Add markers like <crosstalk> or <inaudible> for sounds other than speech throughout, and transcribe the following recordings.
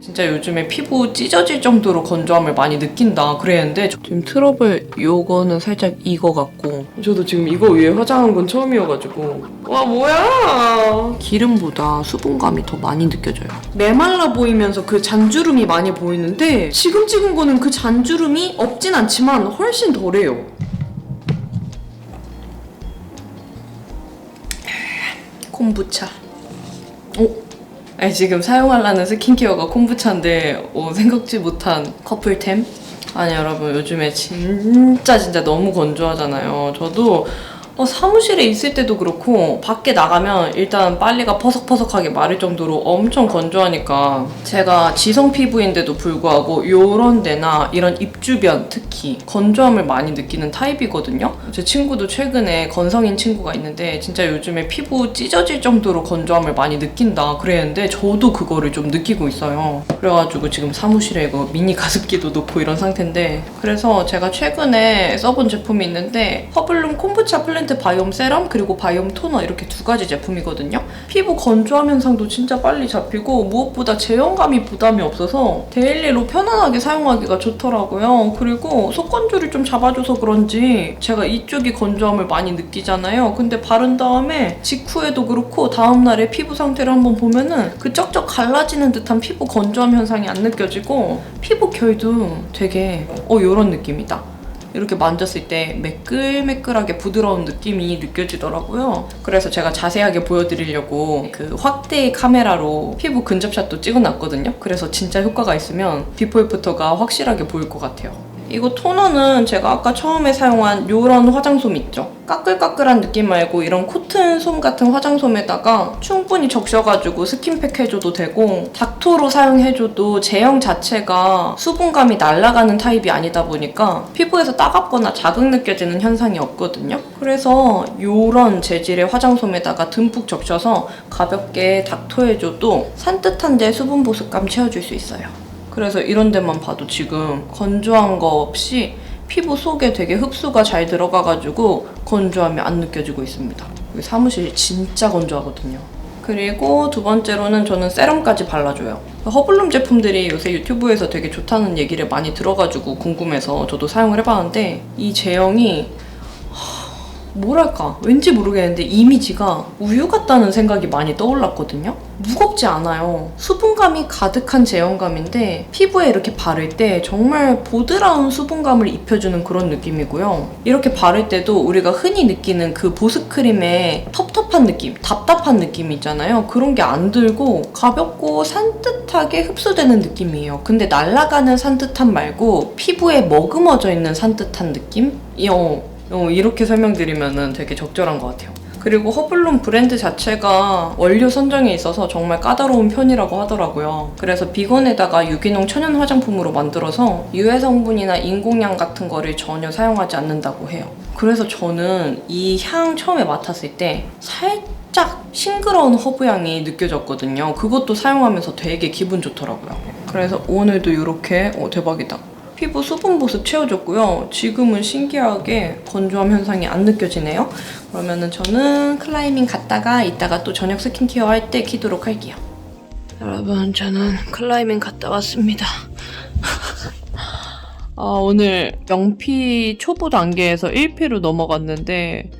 진짜 요즘에 피부 찢어질 정도로 건조함을 많이 느낀다 그랬는데 지금 트러블 요거는 살짝 이거 같고. 저도 지금 이거 위에 화장한 건 처음이어가지고. 와 뭐야? 기름보다 수분감이 더 많이 느껴져요. 메말라 보이면서 그 잔주름이 많이 보이는데 지금 찍은 거는 그 잔주름이 없진 않지만 훨씬 덜해요. 콤부차. 오 아니 지금 사용하려는 스킨케어가 콤부차인데 어, 생각지 못한 커플템? 아니 여러분 요즘에 진짜 진짜 너무 건조하잖아요. 저도 어, 사무실에 있을 때도 그렇고 밖에 나가면 일단 빨리가 퍼석퍼석하게 마를 정도로 엄청 건조하니까 제가 지성 피부인데도 불구하고 요런 데나 이런 입 주변 특히 건조함을 많이 느끼는 타입이거든요. 제 친구도 최근에 건성인 친구가 있는데 진짜 요즘에 피부 찢어질 정도로 건조함을 많이 느낀다 그랬는데 저도 그거를 좀 느끼고 있어요. 그래가지고 지금 사무실에 이거 미니 가습기도 놓고 이런 상태인데 그래서 제가 최근에 써본 제품이 있는데 허블룸 콤부차 플랜트 바이옴 세럼 그리고 바이옴 토너 이렇게 두 가지 제품이거든요. 피부 건조함 현상도 진짜 빨리 잡히고 무엇보다 제형감이 부담이 없어서 데일리로 편안하게 사용하기가 좋더라고요. 그리고 속건조를 좀 잡아줘서 그런지 제가 이쪽이 건조함을 많이 느끼잖아요. 근데 바른 다음에 직후에도 그렇고 다음날에 피부 상태를 한번 보면은 그 쩍쩍 갈라지는 듯한 피부 건조함 현상이 안 느껴지고 피부 결도 되게 어 요런 느낌이다. 이렇게 만졌을 때 매끌매끌하게 부드러운 느낌이 느껴지더라고요. 그래서 제가 자세하게 보여드리려고 그 확대 카메라로 피부 근접샷도 찍어놨거든요. 그래서 진짜 효과가 있으면 비포 애프터가 확실하게 보일 것 같아요. 이거 토너는 제가 아까 처음에 사용한 요런 화장솜 있죠? 까끌까끌한 느낌 말고 이런 코튼 솜 같은 화장솜에다가 충분히 적셔가지고 스킨팩 해줘도 되고 닥토로 사용해줘도 제형 자체가 수분감이 날아가는 타입이 아니다 보니까 피부에서 따갑거나 자극 느껴지는 현상이 없거든요. 그래서 요런 재질의 화장솜에다가 듬뿍 적셔서 가볍게 닥토해줘도 산뜻한데 수분 보습감 채워줄 수 있어요. 그래서 이런 데만 봐도 지금 건조한 거 없이 피부 속에 되게 흡수가 잘 들어가가지고 건조함이 안 느껴지고 있습니다. 여기 사무실이 진짜 건조하거든요. 그리고 두 번째로는 저는 세럼까지 발라줘요. 허블룸 제품들이 요새 유튜브에서 되게 좋다는 얘기를 많이 들어가지고 궁금해서 저도 사용을 해봤는데 이 제형이 뭐랄까 왠지 모르겠는데 이미지가 우유 같다는 생각이 많이 떠올랐거든요? 무겁지 않아요. 수분감이 가득한 제형감인데 피부에 이렇게 바를 때 정말 보드라운 수분감을 입혀주는 그런 느낌이고요. 이렇게 바를 때도 우리가 흔히 느끼는 그 보습크림의 텁텁한 느낌 답답한 느낌 있잖아요. 그런 게 안 들고 가볍고 산뜻하게 흡수되는 느낌이에요. 근데 날아가는 산뜻함 말고 피부에 머금어져 있는 산뜻한 느낌? 어, 어, 이렇게 설명드리면 되게 적절한 것 같아요. 그리고 허블룸 브랜드 자체가 원료 선정에 있어서 정말 까다로운 편이라고 하더라고요. 그래서 비건에다가 유기농 천연 화장품으로 만들어서 유해 성분이나 인공향 같은 거를 전혀 사용하지 않는다고 해요. 그래서 저는 이 향 처음에 맡았을 때 살짝 싱그러운 허브 향이 느껴졌거든요. 그것도 사용하면서 되게 기분 좋더라고요. 그래서 오늘도 이렇게 어, 대박이다. 피부 수분 보습 채워줬고요. 지금은 신기하게 건조함 현상이 안 느껴지네요. 그러면은 저는 클라이밍 갔다가 이따가 또 저녁 스킨케어 할 때 키도록 할게요. 여러분, 저는 클라이밍 갔다 왔습니다. <laughs> 아, 오늘 명피 초보 단계에서 1피로 넘어갔는데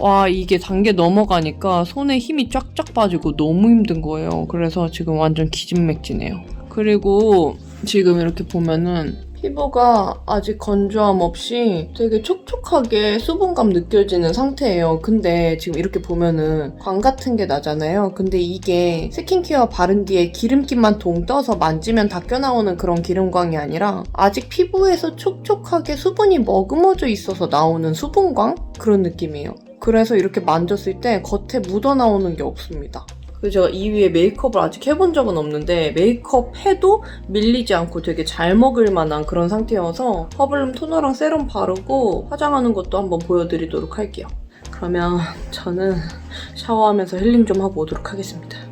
와 이게 단계 넘어가니까 손에 힘이 쫙쫙 빠지고 너무 힘든 거예요. 그래서 지금 완전 기진맥진해요. 그리고 지금 이렇게 보면은 피부가 아직 건조함 없이 되게 촉촉하게 수분감 느껴지는 상태예요. 근데 지금 이렇게 보면은 광 같은 게 나잖아요. 근데 이게 스킨케어 바른 뒤에 기름기만 동 떠서 만지면 닦여 나오는 그런 기름광이 아니라 아직 피부에서 촉촉하게 수분이 머금어져 있어서 나오는 수분광? 그런 느낌이에요. 그래서 이렇게 만졌을 때 겉에 묻어 나오는 게 없습니다. 그래서 제가 이 위에 메이크업을 아직 해본 적은 없는데 메이크업 해도 밀리지 않고 되게 잘 먹을 만한 그런 상태여서 허블룸 토너랑 세럼 바르고 화장하는 것도 한번 보여드리도록 할게요. 그러면 저는 샤워하면서 힐링 좀 하고 오도록 하겠습니다.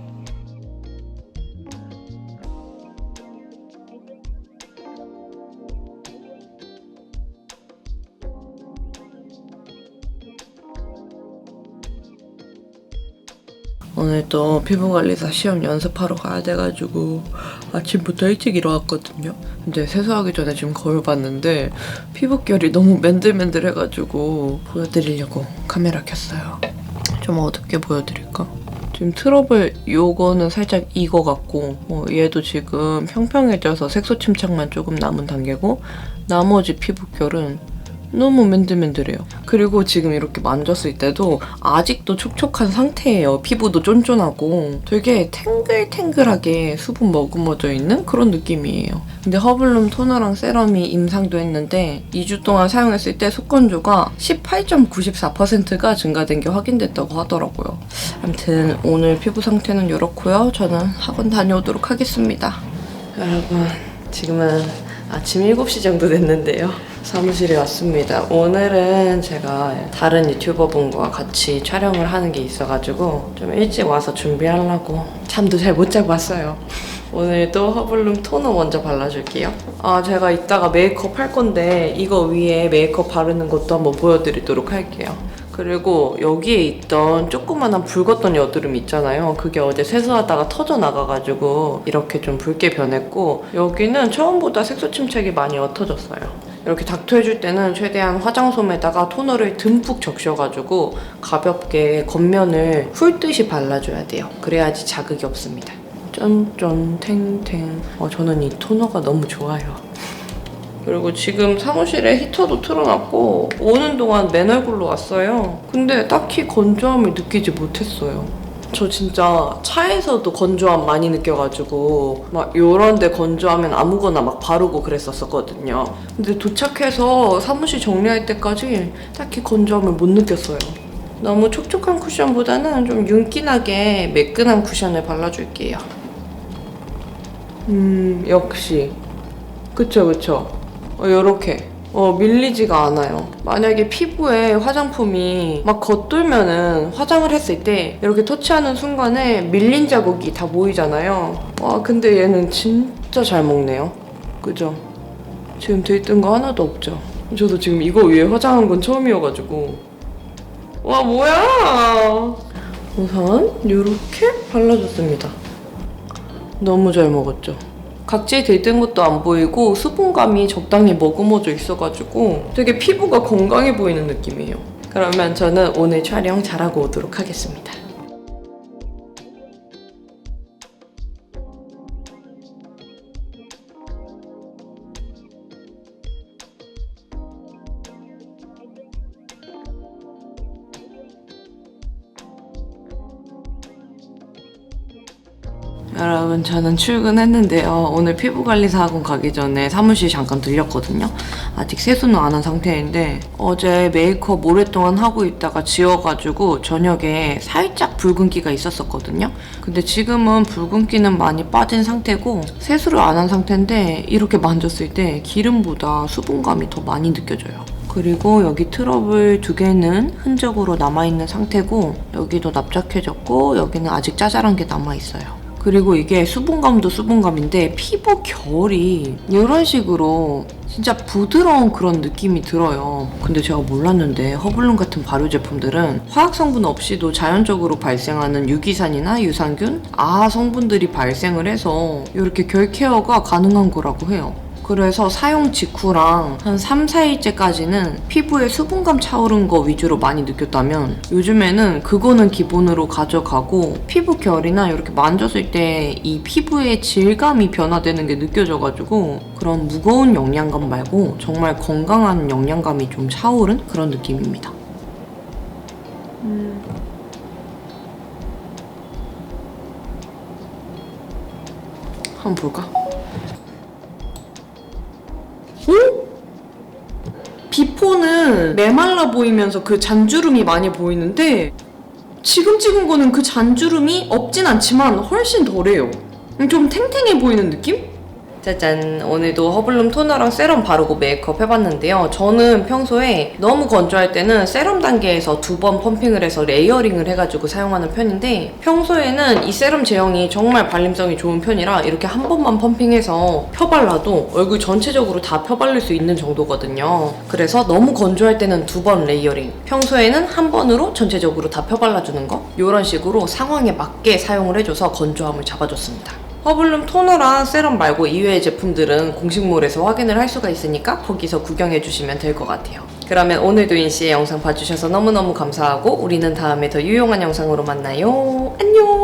오늘 또 피부관리사 시험 연습하러 가야 돼가지고 아침부터 일찍 일어났거든요. 근데 세수하기 전에 지금 거울 봤는데 피부결이 너무 맨들맨들해가지고 보여드리려고 카메라 켰어요. 좀 어둡게 보여드릴까? 지금 트러블 요거는 살짝 익어 같고 뭐 얘도 지금 평평해져서 색소 침착만 조금 남은 단계고 나머지 피부결은 너무 맨들맨들해요. 그리고 지금 이렇게 만졌을 때도 아직도 촉촉한 상태예요. 피부도 쫀쫀하고 되게 탱글탱글하게 수분 머금어져 있는 그런 느낌이에요. 근데 허블룸 토너랑 세럼이 임상도 했는데 2주 동안 사용했을 때 속건조가 18.94%가 증가된 게 확인됐다고 하더라고요. 아무튼 오늘 피부 상태는 이렇고요. 저는 학원 다녀오도록 하겠습니다. 여러분 지금은 아침 7시 정도 됐는데요. 사무실에 왔습니다. 오늘은 제가 다른 유튜버분과 같이 촬영을 하는 게 있어가지고 좀 일찍 와서 준비하려고 잠도 잘 못 자고 왔어요. 오늘도 허블룸 토너 먼저 발라줄게요. 아, 제가 이따가 메이크업 할 건데 이거 위에 메이크업 바르는 것도 한번 보여드리도록 할게요. 그리고 여기에 있던 조그만한 붉었던 여드름 있잖아요. 그게 어제 세수하다가 터져 나가가지고 이렇게 좀 붉게 변했고 여기는 처음보다 색소 침착이 많이 옅어졌어요. 이렇게 닥터 해줄 때는 최대한 화장솜에다가 토너를 듬뿍 적셔가지고 가볍게 겉면을 훑듯이 발라줘야 돼요. 그래야지 자극이 없습니다. 쫀쫀 탱탱. 어, 저는 이 토너가 너무 좋아요. 그리고 지금 사무실에 히터도 틀어놨고 오는 동안 맨 얼굴로 왔어요. 근데 딱히 건조함을 느끼지 못했어요. 저 진짜 차에서도 건조함 많이 느껴가지고 막 요런 데 건조하면 아무거나 막 바르고 그랬었거든요. 근데 도착해서 사무실 정리할 때까지 딱히 건조함을 못 느꼈어요. 너무 촉촉한 쿠션보다는 좀 윤기나게 매끈한 쿠션을 발라줄게요. 음, 역시. 그쵸, 그쵸. 어, 요렇게. 어, 밀리지가 않아요. 만약에 피부에 화장품이 막 겉돌면은 화장을 했을 때 이렇게 터치하는 순간에 밀린 자국이 다 보이잖아요. 와, 근데 얘는 진짜 잘 먹네요. 그죠? 지금 들뜬 거 하나도 없죠? 저도 지금 이거 위에 화장한 건 처음이어가지고. 와, 뭐야! 우선 이렇게 발라줬습니다. 너무 잘 먹었죠? 각질 들뜬 것도 안 보이고 수분감이 적당히 머금어져 있어가지고 되게 피부가 건강해 보이는 느낌이에요. 그러면 저는 오늘 촬영 잘하고 오도록 하겠습니다. 여러분 저는 출근했는데요. 오늘 피부관리사 학원 가기 전에 사무실 잠깐 들렸거든요. 아직 세수는 안 한 상태인데 어제 메이크업 오랫동안 하고 있다가 지워가지고 저녁에 살짝 붉은기가 있었었거든요. 근데 지금은 붉은기는 많이 빠진 상태고 세수를 안 한 상태인데 이렇게 만졌을 때 기름보다 수분감이 더 많이 느껴져요. 그리고 여기 트러블 두 개는 흔적으로 남아있는 상태고 여기도 납작해졌고 여기는 아직 짜잘한 게 남아있어요. 그리고 이게 수분감도 수분감인데 피부 결이 이런 식으로 진짜 부드러운 그런 느낌이 들어요. 근데 제가 몰랐는데 허블룸 같은 발효 제품들은 화학 성분 없이도 자연적으로 발생하는 유기산이나 유산균, 아하 성분들이 발생을 해서 이렇게 결 케어가 가능한 거라고 해요. 그래서 사용 직후랑 한 3, 4일째까지는 피부에 수분감 차오른 거 위주로 많이 느꼈다면 요즘에는 그거는 기본으로 가져가고 피부 결이나 이렇게 만졌을 때 이 피부의 질감이 변화되는 게 느껴져가지고 그런 무거운 영양감 말고 정말 건강한 영양감이 좀 차오른 그런 느낌입니다. 음. 한번 볼까? 비포는 메말라 보이면서 그 잔주름이 많이 보이는데 지금 찍은 거는 그 잔주름이 없진 않지만 훨씬 덜해요. 좀 탱탱해 보이는 느낌? 짜잔. 오늘도 허블룸 토너랑 세럼 바르고 메이크업 해봤는데요. 저는 평소에 너무 건조할 때는 세럼 단계에서 두 번 펌핑을 해서 레이어링을 해가지고 사용하는 편인데 평소에는 이 세럼 제형이 정말 발림성이 좋은 편이라 이렇게 한 번만 펌핑해서 펴발라도 얼굴 전체적으로 다 펴발릴 수 있는 정도거든요. 그래서 너무 건조할 때는 두 번 레이어링 평소에는 한 번으로 전체적으로 다 펴발라주는 거 이런 식으로 상황에 맞게 사용을 해줘서 건조함을 잡아줬습니다 허블룸 토너랑 세럼 말고 이외의 제품들은 공식몰에서 확인을 할 수가 있으니까 거기서 구경해 주시면 될 것 같아요. 그러면 오늘도 인씨의 영상 봐주셔서 너무너무 감사하고 우리는 다음에 더 유용한 영상으로 만나요. 안녕!